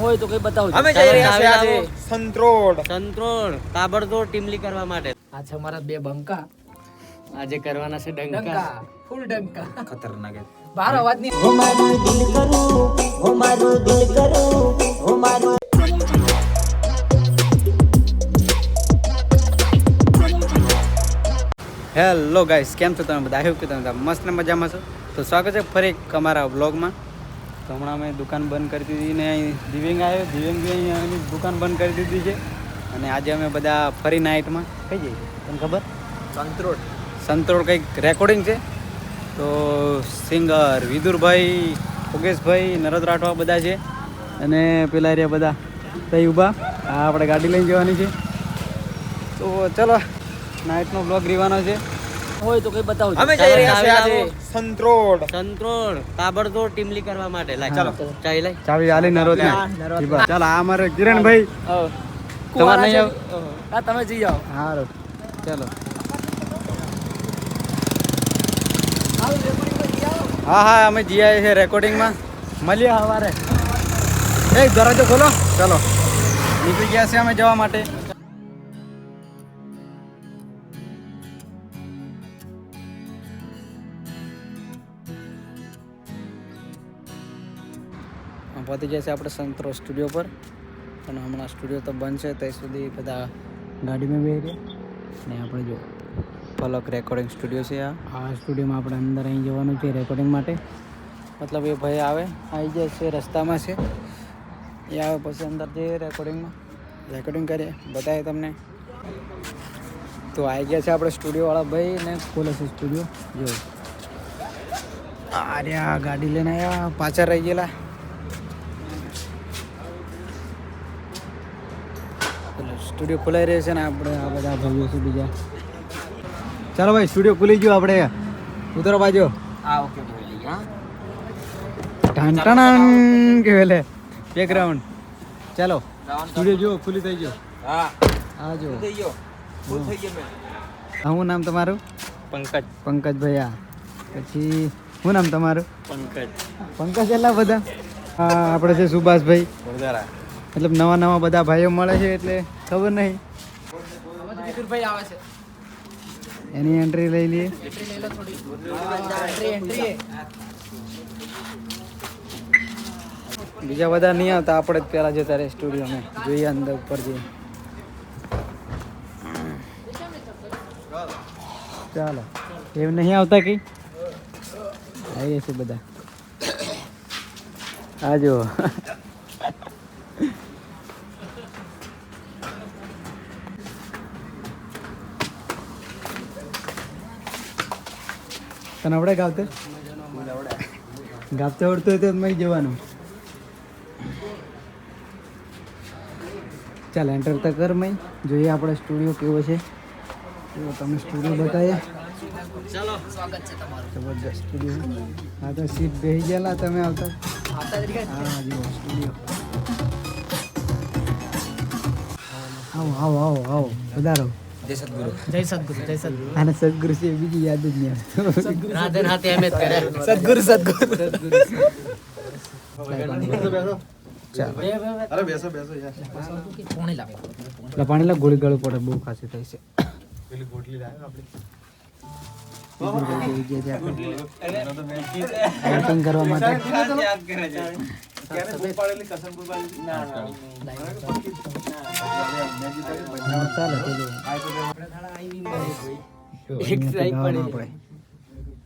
હોય તો કઈ બતાવજો અમે જઈ રહ્યા છીએ આજે સંત્રોડ. સંત્રોડ તાબડતોડ ટીમલી કરવા માટે. આ છે અમારા બે બંકા. આજે કરવાના છે ડંકા. ફૂલ ડંકા. ખતરનાક બહાર અવાજ નહીં હું મારું દિલ કરું હું મારું દિલ કરું હું મારું હેલો ગાઈસ કેમ છો તમે બધા? આવ્યું કે તમે મસ્ત મજામાં છો. તો સ્વાગત છે ફરી એક અમારા બ્લોગમાં તો હમણાં અમે દુકાન બંધ કરી દીધી ને અહીં દિવ્યંગ આવ્યો. દિવ્યંગ બી અહીંયા દુકાન બંધ કરી દીધી છે. અને આજે અમે બધા ફરી નાઇટમાં. કઈ જઈએ? તમને ખબર? સંતરોડ સંતરોડ કંઈક રેકોર્ડિંગ છે. તો સિંગર વિદુરભાઈ યોગેશભાઈ નરદ રાઠવા બધા છે. અને પેલા રહ્યા બધા. તઈ ઊભા. આ આપણે ગાડી લઈને જવાની છે. તો ચલો નાઇટનો બ્લોગ રહેવાનો છે. હોય તો કઈ બતાવો અમે જઈ રહ્યા છીએ આજે સંત્રોડ. તાબડતોડ ટીમલી કરવા માટે. લાય ચાલો. ચાવી લાય ચાવી આલી નરોદ ચાલો આ અમારે કિરણભાઈ. તમારે નહીં આવ. હા તમે જઈ આવો. સારું ચાલો. હા હા અમે જઈ આવ્યા છીએ રેકોર્ડિંગમાં. મળીએ સવારે એ દરવાજો ખોલો. ચાલો. નીકળી ગયા છે અમે જવા માટે. પહોંચી જશે આપણે સંતરો સ્ટુડિયો પર. અને હમણાં સ્ટુડિયો તો બંધ છે, ત્યાં સુધી બધા ગાડીમાં રહ્યા. ને આપણે જો પલક રેકોર્ડિંગ સ્ટુડિયો છે આ. આ સ્ટુડિયોમાં આપણે અંદર અહીં જવાનું છે રેકોર્ડિંગ માટે. મતલબ એ ભાઈ આવે આવી જાય છે, રસ્તામાં છે. એ આવે પછી અંદર જઈએ રેકોર્ડિંગમાં રેકોર્ડિંગ કરીએ, બતાવીએ તમને. તો આવી ગયા છે આપણે સ્ટુડિયોવાળા ભાઈ ને ખોલે છે સ્ટુડિયો જો. અરે આ ગાડી લઈને આવ્યા પાછળ રહી ગયેલા. સ્ટુડિયો ખોલાઈ રહ્યો છે ને આપણે આ બધા ભાઈઓ છે બીજા. ચાલો ભાઈ સ્ટુડિયો ખુલી ગયો આપણે. ઉતરો બાજુ. આ ઓકે હા. કે વેલે? બેકગ્રાઉન્ડ ચાલો સ્ટુડિયો જો ખુલી થઈ ગયો. હા. આ જો થઈ ગયો. ફૂલ થઈ ગયો મેં. શું નામ તમારું? પંકજ. પંકજભાઈ આ પછી શું નામ તમારું? પંકજ. પંકજ એટલા બધા? હા આપણે છે સુભાષભાઈ. વડોદરા. મતલબ નવા નવા બધા ભાઈઓ મળે છે એટલે ખબર નહીં. એની એન્ટ્રી લઈ લઈએ. બીજા બધા નહીં આવતા, આપણે જ પહેલાં જતા રહે સ્ટુડિયોમાં. જોઈએ અંદર ઉપર જઈએ. ચાલો. એમ નહીં આવતા કઈ આવીએ છીએ બધા. આ જો તને આવડે ગાવતે? ગાવતે આવડતું હોય તો મય જવાનું. ચાલ એન્ટર તો કર મય. જોઈએ આપણે સ્ટુડિયો કેવો છે. જો તમે સ્ટુડિયો બતાવીએ. સ્વાગત છે જબરદસ્ત સ્ટુડિયો. હા તો સીટ બેસી ગયેલા તમે આવતા. આવતા હા જુઓ સ્ટુડિયો. આવો આવો આવો આવો. વધારો. જય સદગુરુ. જય સદગુરુ જય સદગુરુ. અને સદગુરુ છે બીજી યાદ જ નહીં આવતું રાધે નાથે એમ જ કરે. સદગુરુ સદગુરુ. ચાલો પોણી ગોળી ગળું પડે બહુ ખાસી થાય છે. પેલી ગોટલી લાવે હા,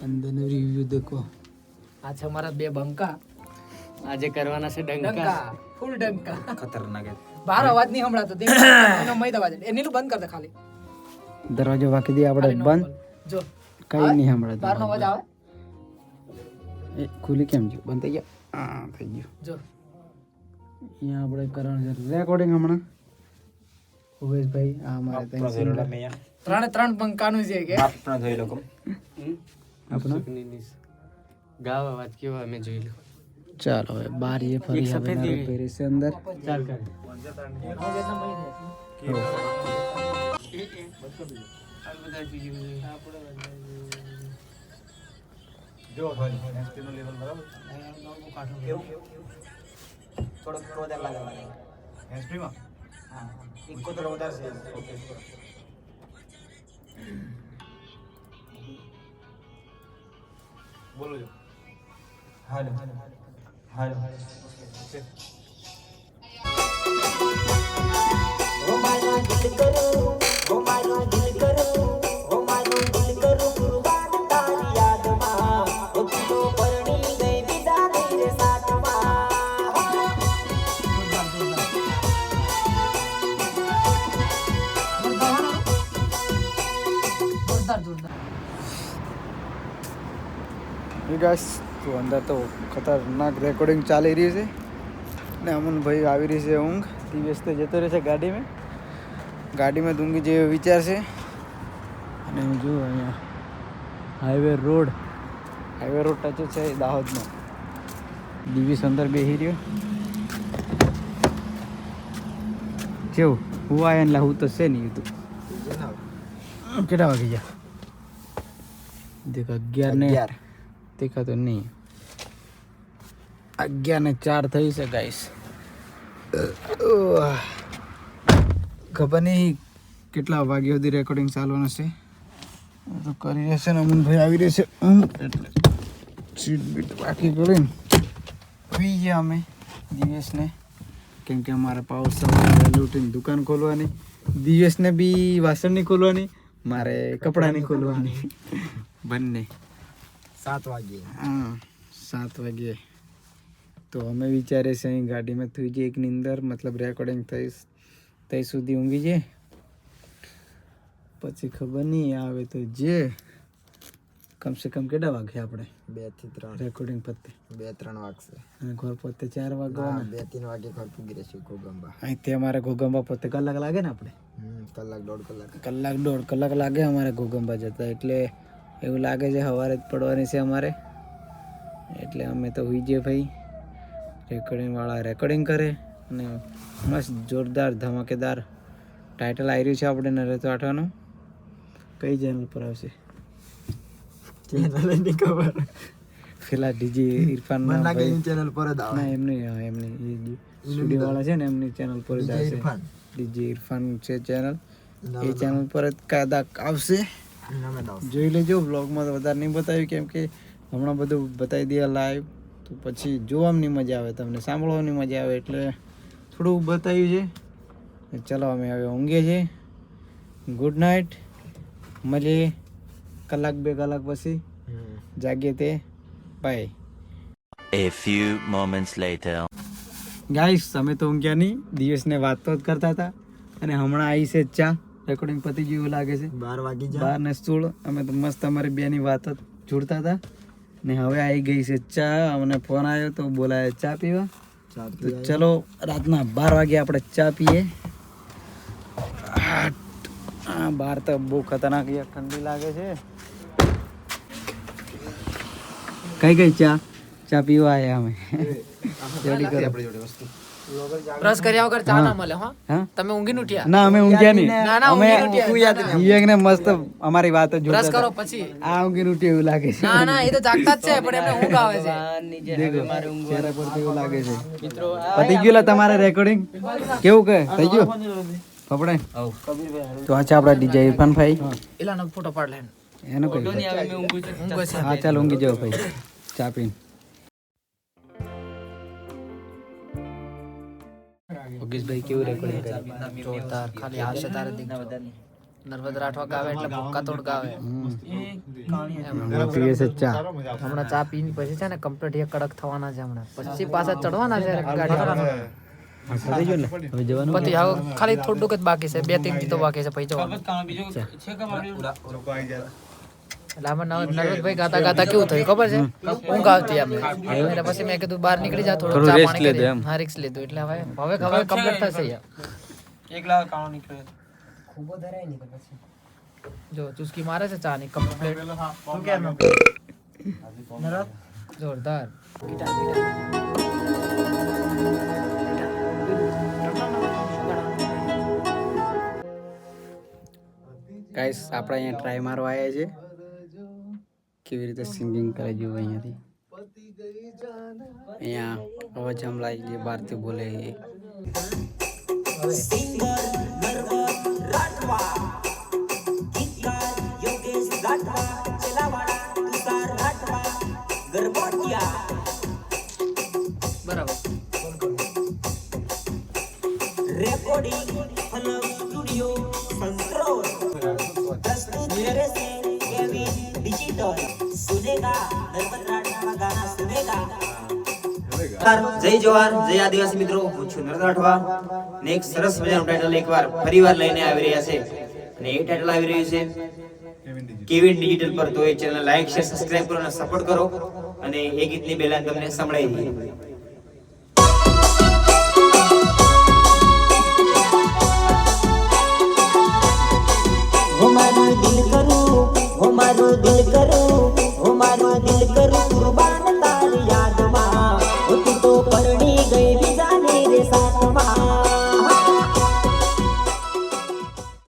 અંદરનો રિવ્યુ દેખો. આ છે મારા બે બંકા. આજે કરવાના છે ડંકા. ફૂલ ડંકા. ખતરનાક બહાર અવાજ નહીં હમણાં તો એનો મય અવાજ. એ નીલું બંધ કર દે ખાલી. દરવાજો વાંકી દઈએ આપણે બંધ. જો. કઈ નહીં સંભળાતું બારનો અવાજ આવે એ ખુલી કેમ ગયું બંધ થઈ ગયો હા થઈ ગયું જો અહીંયા આપણે કરવાનું છે રેકોર્ડિંગ હમણાં ઉમેશભાઈ આ અમારે ત્યાં singer. ત્રણે ત્રણ બંકાનું છે કે આપણા જોઈ લોકો આપણો ગાવ અવાજ કેવો અમે જોઈ લો ચાલો હવે બાર એ ફરી એક હવે સફેદ નારો જેવી. પહેરે છે અંદર ચાલ કર જો ભાઈ હેન્ડસ્પ્રી નો લેવલ બરાબર? કેવું થોડોક વધારે લાગે હેન્ડસ્પ્રી માં હા ઇકો થોડો વધારે છે. ઓકે બોલો જો. હાલો. હાલો. ઓકે. ઓ મારો દિલ કરું ગાઈસ તો અંદર તો ખતરનાક રેકોર્ડિંગ ચાલી રહી છે. ને અમનભાઈ આવી રહી છે ઊંઘ. દિવસ તો જતો રહેશે ગાડીમાં. ગાડીમાં ઊંઘી જેવો વિચાર છે. અને હું જુઓ અહીંયા. Highway road highway road touch છે દાહોદનો. દિવ્યેશ અંદર બેસી રહ્યો. કેવું હું આયા એટલે હું તો છે નહીં તું. કેટલા વાગી? ગયા? દેખ અગિયાર. ને દેખાતો નહીં. અગિયાર ને ચાર થઈ છે ગાઈસ ખબર નહીં કેટલા વાગ્યા સુધી રેકોર્ડિંગ ચાલવાનું છે. તો કરી રહેશે ને, અમુનભાઈ આવી રહેશે. એટલે સીટ બીટ બાકી કરીને પી ગયા અમે દિવસને. કેમ કે અમારે પાઉસ લૂંટીને દુકાન ખોલવાની, દિવસને બી વાસણ નહીં ખોલવાની, મારે કપડાં નહીં ખોલવાની. બંને. સાત વાગે. હા. સાત વાગે. તો અમે વિચારે છે અહીં ગાડીમાં થઈ જાય એકની અંદર મતલબ રેકોર્ડિંગ થઈ ત્યાં સુધી ઊંઘી જાય પછી ખબર નહીં આવે તો જે. કમસે કમ કેટલા વાગે આપણે? બેથી ત્રણ. રેકોર્ડિંગ પતે. બે ત્રણ વાગશે. અને ઘર પોતે ચાર વાગે બે ત્રણ વાગે ઘર પૂગી રહેશે ગોગંબા અહીંથી અમારે ઘોગંબા પોતે કલાક લાગે ને આપણે? કલાક દોઢ કલાક. કલાક દોઢ કલાક લાગે અમારે ઘોગંબા જતા એટલે એવું લાગે છે સવારે જ પડવાની છે અમારે. એટલે અમે તો હોઈ જઈએ ભાઈ રેકોર્ડિંગવાળા રેકોર્ડિંગ કરે અને મસ્ત જોરદાર ધમાકેદાર ટાઇટલ આવી રહ્યું છે આપણે નરેશ વાઠવાનું. કઈ ચેનલ પર આવશે? ચેનલની ખબર. પેલા ડીજે ઇરફાન મને લાગે એની ચેનલ પર જ આવે. ના એમની એમની સ્ટુડિયો વાળા છે ને એમની ચેનલ પર જ DJ આવશે. ઇરફાન. ડીજે ઇરફાન છે ચેનલ એ ચેનલ પર જ કદાચ આવશે. જોઈ લેજો બ્લોગમાં તો વધારે નહીં બતાવ્યું કેમ કે હમણાં બધું બતાવી દે લાઈવ તો પછી જોવાની મજા આવે તમને સાંભળવાની મજા આવે એટલે થોડું બતાવ્યું છે. ચલો અમે હવે ઊંઘીએ છીએ. ગુડ નાઇટ મળીએ કલાક બે કલાક પછી. જાગીએ તે. Bye A few moments later. Guys અમે તો ઊંઘ્યા નહીં. દિવસને વાતો જ કરતા હતા. અને હમણાં આવી છે ચા. રેકોર્ડિંગ પતી ગયું એવું લાગે છે. બાર વાગી જાય. બાર ને સોળ. અમે તો મસ્ત અમારી બેની વાત જોડતા હતા. ને હવે આવી ગઈ છે ચા. અમને ફોન આવ્યો તો બોલાય ચા પીવા. તો ચલો રાતના બાર વાગે આપણે ચા પીએ. આ બાર તો બહુ ખતરનાક ઠંડી લાગે છે. કઈ કઈ ચા? ચા પીવા આવ્યા અમે. કરો. જોડે વસ્તુ. બ્રશ કર્યા વગર ચા ના મળે હા. હા? તમે ઊંઘીને ઉઠ્યા? ના અમે ઊંઘ્યા નહીં. ના, ના, અમે ઊંઘીને ઉઠ્યા. મસ્ત અમારી વાતો બ્રશ કરો પછી. આ ઊંઘીને ઉઠ્યું એવું લાગે છે. ના ના એ તો જાગતા જ છે પણ એમને ઊંઘ આવે છે. દેખો ચહેરા પર એવું લાગે છે. પતી ગયું તમારે રેકોર્ડિંગ કેવું કે? થઈ ગયું? તો આ છે આપણા ડીજે ઇરફાન ભાઈ એલાનો ફોટો પાડ લે. એનો કઈ ઊંઘ છે. હા ચાલ ઊંઘી જાવ ભાઈ. ચા પીને. યોગેશભાઈ કેવું રેકોર્ડિંગ કરે જોરદાર ખાલી આવશે તારે દેખ નર્મદ રાઠવા ગાવે એટલે ભૂક્કા તોડ ગાવે હમણાં ચા હમણાં ચા પીને પછી છે ને કમ્પ્લીટ એ કડક થવાના છે હમણાં પછી પાછા ચડવાના છે ગાડી ખાલી થોડુંક જ બાકી છે બે ત્રણ ગીતો બાકી છે પછી જવાનું એટલે આમાં નવ- નરવતભાઈ ગાતા ગાતા કેવું થયું ખબર છે? ઊંઘ આવતી એમને એટલે પછી મેં કીધું બહાર નીકળી જા થોડું થોડું ચા rest પાણી લીધું કરી એમ. હા રિક્સ લીધું એટલે હવે હવે હવે કમ્પ્લીટ થશે યાર. જો ચુસ્કી મારે છે ચા ની કમ્પ્લીટ જોરદાર ગીટાર, ગીટાર. ગાઈસ આપણે અહીંયા ટ્રાય મારવા આવ્યા છે કેવી રીતે સિંગિંગ કરે જુઓ અહીંયાથી? અહીંયા અવાજ સંભળાય જે બહારથી બોલે એ પછી તો સુનેગા નર્મદ ગાના સુનેગા જય જવાન જય આદિવાસી મિત્રો હું છું નર્મદ ને એક સરસ મજાનું ટાઇટલ એકવાર ફરીવાર લઈને આવી રહ્યા છે. અને એ ટાઇટલ આવી રહ્યું છે કેવિન ડિજિટલ પર તો એ ચેનલ લાઈક શેર સબસ્ક્રાઇબ કરો અને સપોર્ટ કરો. અને એ ગીતની બેલાન તમને સંભળાઈ દઈએ.